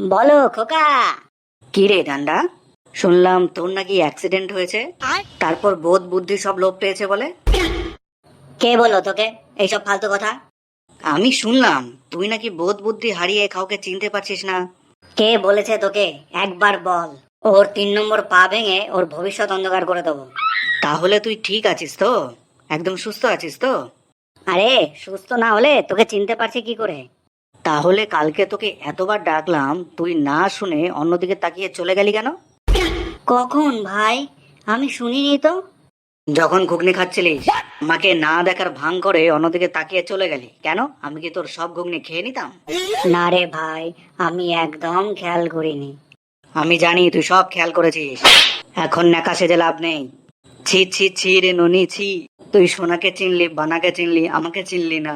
বলো খোকা। কি রে ডান্ডা? শুনলাম তোর নাকি অ্যাক্সিডেন্ট হয়েছে। তারপর বোধ বুদ্ধি সব লোপ পেয়েছে বলে। কে বলো তোকে? এইসব ফালতু কথা? আমি শুনলাম তুই নাকি বোধ বুদ্ধি হারিয়ে কাউকে চিনতে পারছিস না। কে বলেছে তোকে? একবার বল। ওর তিন নম্বর পা ভেঙে ওর ভবিষ্যৎ অন্ধকার করে দেবো। তাহলে তুই ঠিক আছিস তো? একদম সুস্থ আছিস তো? আরে সুস্থ না হলে তোকে চিনতে পারছি কি করে? তাহলে কালকে তোকে এতবার ডাকলাম তুই না শুনে অন্যদিকে তাকিয়ে চলে গেলি কেন? কখন ভাই? আমি শুনিনি তো। যখন ঘুগনি খাচ্ছিলিস মাকে না দেখার ভাং করে অন্যদিকে তাকিয়ে চলে গেলি। কেন? আমি কি তোর সব ঘুগনি খেয়ে নিতাম? না রে ভাই আমি একদম খেয়াল করিনি। আমি জানি তুই সব খেয়াল করেছিস। এখন নেকা সেজে লাভ নেই। ছি ছি ছি রে ননি ছি। তুই সোনাকে চিনলি বানাকে চিনলি আমাকে চিনলি না।